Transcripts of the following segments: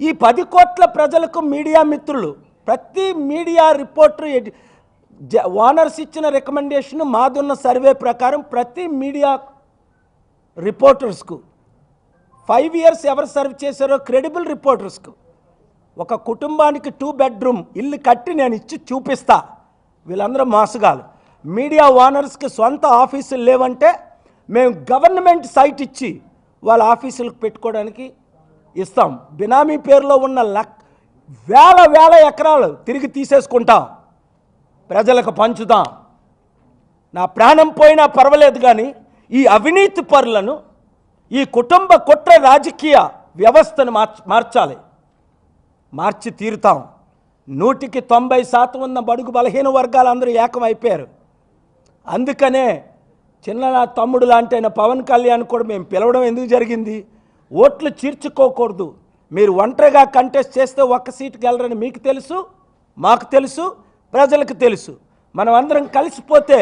ఈ పది కోట్ల ప్రజలకు మీడియా మిత్రులు ప్రతి మీడియా రిపోర్టర్ ఓనర్స్ ఇచ్చిన రికమెండేషన్ మాదున్న సర్వే ప్రకారం ప్రతి మీడియా రిపోర్టర్స్కు ఫైవ్ ఇయర్స్ ఎవరు సర్వ్ చేశారో క్రెడిబుల్ రిపోర్టర్స్కు ఒక కుటుంబానికి టూ బెడ్రూమ్ ఇల్లు కట్టి నేను ఇచ్చి చూపిస్తా. వీళ్ళందరూ మోసగాలు. మీడియా ఓనర్స్కి సొంత ఆఫీసులు లేవంటే మేము గవర్నమెంట్ సైట్ ఇచ్చి వాళ్ళ ఆఫీసులకు పెట్టుకోవడానికి ఇస్తాం. బినామీ పేరులో ఉన్న లక్ వేల వేల ఎకరాలు తిరిగి తీసేసుకుంటాం. ప్రజలకు పంచుతాం నా ప్రాణం పోయినా పర్వాలేదు కానీ ఈ అవినీతి పరులను ఈ కుటుంబ కుట్ర రాజకీయ వ్యవస్థను మార్చ మార్చాలి. మార్చి తీరుతాం. నూటికి తొంభై శాతం ఉన్న బడుగు బలహీన వర్గాలు అందరూ ఏకమైపోయారు. అందుకనే చిన్న తమ్ముడు లాంటి పవన్ కళ్యాణ్ కూడా మేము పిలవడం ఎందుకు జరిగింది? ఓట్లు చీర్చుకోకూడదు. మీరు ఒంటరిగా కంటెస్ట్ చేస్తే ఒక్క సీటు వెళ్ళరని మీకు తెలుసు మాకు తెలుసు ప్రజలకు తెలుసు. మనం అందరం కలిసిపోతే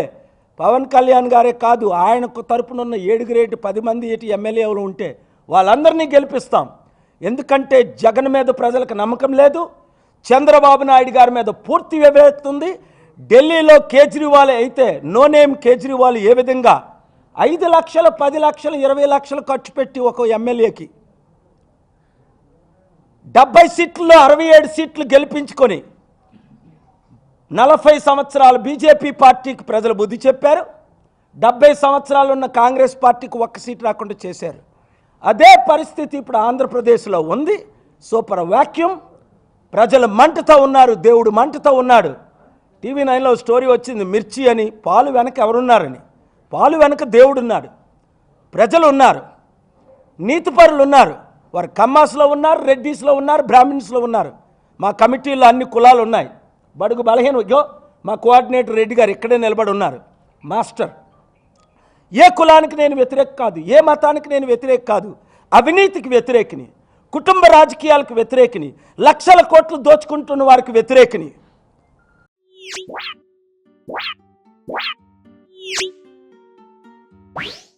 పవన్ కళ్యాణ్ గారే కాదు ఆయనకు తరపునున్న ఏడుగురేటి పది మంది ఏటి ఎమ్మెల్యేలు ఉంటే వాళ్ళందరినీ గెలిపిస్తాం. ఎందుకంటే జగన్ మీద ప్రజలకు నమ్మకం లేదు చంద్రబాబు నాయుడు గారి మీద పూర్తి వివేకత ఢిల్లీలో కేజ్రీవాల్ అయితే నో నేమ్ కేజ్రీవాల్ ఏ విధంగా ఐదు లక్షలు పది లక్షలు ఇరవై లక్షలు ఖర్చు పెట్టి ఒక ఎమ్మెల్యేకి. డెబ్బై సీట్లలో అరవై ఏడు సీట్లు గెలిపించుకొని నలభై సంవత్సరాలు బీజేపీ పార్టీకి ప్రజలు బుద్ధి చెప్పారు. డెబ్బై సంవత్సరాలు ఉన్న కాంగ్రెస్ పార్టీకి ఒక్క సీట్ రాకుండా చేశారు. అదే పరిస్థితి ఇప్పుడు ఆంధ్రప్రదేశ్లో ఉంది. సూపర్ వాక్యూమ్ ప్రజలు మంటతో ఉన్నారు దేవుడు మంటతో ఉన్నాడు. టీవీ నైన్లో స్టోరీ వచ్చింది మిర్చి అని పాలు వెనక ఎవరున్నారని. పాలు వెనుక దేవుడు ఉన్నాడు ప్రజలు ఉన్నారు నీతిపరులు ఉన్నారు వారు కమ్మాస్లో ఉన్నారు రెడ్డీస్లో ఉన్నారు బ్రాహ్మిన్స్లో ఉన్నారు. మా కమిటీలో అన్ని కులాలు ఉన్నాయి బడుగు బలహీన ఇగో మా కోఆర్డినేటర్ రెడ్డి గారు ఇక్కడే నిలబడి ఉన్నారు. మాస్టర్ ఏ కులానికి నేను వ్యతిరేక కాదు ఏ మతానికి నేను వ్యతిరేక కాదు అవినీతికి వ్యతిరేకిని కుటుంబ రాజకీయాలకు వ్యతిరేకిని లక్షల కోట్లు దోచుకుంటున్న వారికి వ్యతిరేకిని. you